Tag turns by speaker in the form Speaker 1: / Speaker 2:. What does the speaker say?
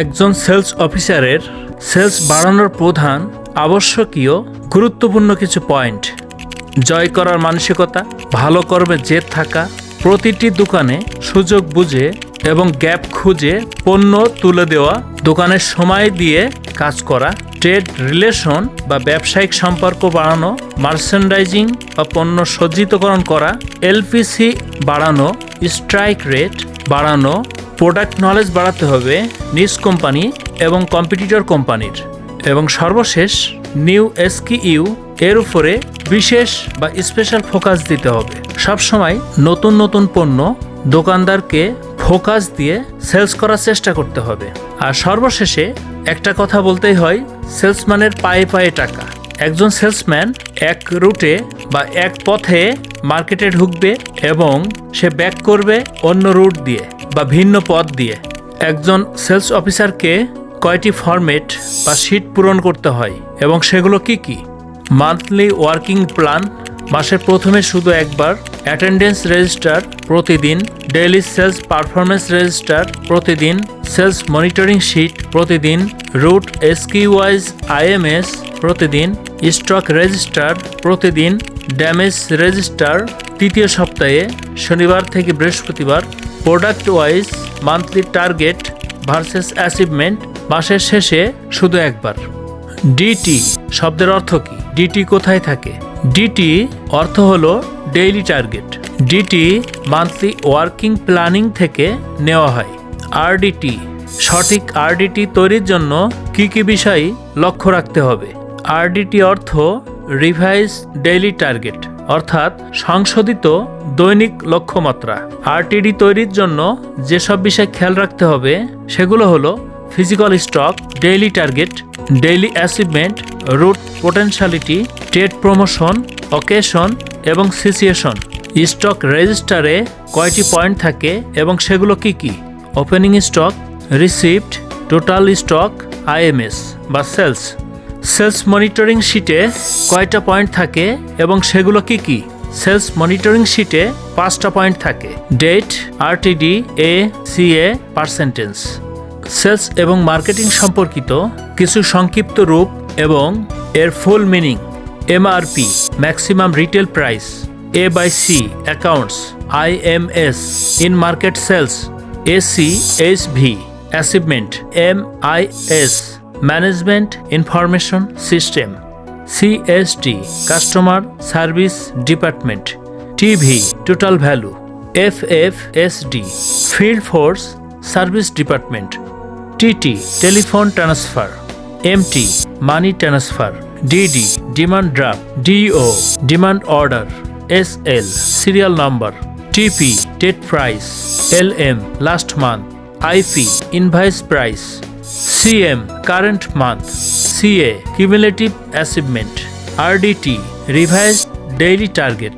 Speaker 1: একজন সেলস অফিসারের সেলস বাড়ানোর প্রধান আবশ্যকীয় গুরুত্বপূর্ণ কিছু পয়েন্ট। জয় করার মানসিকতা, ভালো কর্মে জেদ থাকা, প্রতিটি দোকানে সুযোগ বুঝে এবং গ্যাপ খুঁজে পণ্য তুলে দেওয়া, দোকানের সময় দিয়ে কাজ করা, ট্রেড রিলেশন বা ব্যবসায়িক সম্পর্ক বাড়ানো, মার্চেন্ডাইজিং বা পণ্য সজ্জিতকরণ করা, এলপিসি বাড়ানো, স্ট্রাইক রেট বাড়ানো প্রোডাক্ট নলেজ বাড়াতে হবে নিজ কোম্পানি এবং কম্পিটিটর কোম্পানির এবং সর্বশেষ নিউ এসকিইউ এর উপরে বিশেষ বা স্পেশাল ফোকাস দিতে হবে। সবসময় নতুন নতুন পণ্য দোকানদারকে ফোকাস দিয়ে সেলস করার চেষ্টা করতে হবে। আর সর্বশেষে একটা কথা বলতেই হয় সেলসম্যানের পায়ে পায়ে টাকা। একজন সেলসম্যান এক রুটে বা এক পথে মার্কেটে ঢুকবে এবং সে ব্যাক করবে অন্য রুট দিয়ে। বা ভিন্ন পথ দিয়ে একজন সেলস অফিসারকে কয়টি ফরম্যাট বা শিট পূরণ করতে হয় এবং সেগুলো কি কি? মান্থলি ওয়ার্কিং প্ল্যান, মাসের প্রথমে শুধু একবার, অ্যাটেন্ডেন্স রেজিস্টার প্রতিদিন, ডেইলি সেলস পারফরমেন্স রেজিস্টার প্রতিদিন, সেলস মনিটরিং শিট প্রতিদিন, রুট এসকিউআইজ আইএমএস প্রতিদিন, স্টক রেজিস্টার প্রতিদিন, ড্যামেজ রেজিস্টার তৃতীয় সপ্তাহে, শনিবার থেকে বৃহস্পতিবার product wise monthly target versus achievement মাসের শেষে শুধু একবার। ডিটি শব্দের অর্থ কি? ডিটি কোথায় থাকে? ডিটি অর্থ হলো daily target DT monthly working planning থেকে নেওয়া হয়। আরডিটি সঠিক আরডিটি তৈরির জন্য কি কি বিষয় লক্ষ্য রাখতে হবে? আরডিটি অর্থ রিভাইজ ডেইলি টার্গেট অর্থাৎ সংশোধিত দৈনিক লক্ষ্যমাত্রা। আরটিডি তৈরির জন্য যেসব বিষয় খেয়াল রাখতে হবে, সেগুলো হলো physical stock daily target daily achievement route potentiality trade promotion occasion এবং সিচুয়েশন স্টক রেজিস্টারে কয়টি পয়েন্ট থাকে এবং সেগুলো কি কি? Opening stock receipt total stock IMS বা সেলস সেলস মনিটরিং শিটে কয়টা পয়েন্ট থাকে এবং সেগুলো কি কি? সেলস মনিটরিং শিটে পাঁচটা পয়েন্ট থাকে। Date, RTD, A, CA, percentage. Sales এবং মার্কেটিং সম্পর্কিত কিছু সংক্ষিপ্ত রূপ এবং এর full meaning. MRP, maximum retail price. A by C, accounts. IMS in market sales. AC H V, achievement. M I S. Management information system CST customer service department TV total value F F S D field force service department TT telephone transfer MT money transfer DD demand draft DO demand order S L serial number TP TET price L M last month IP invoice price CM current month CA cumulative achievement RDT revised daily target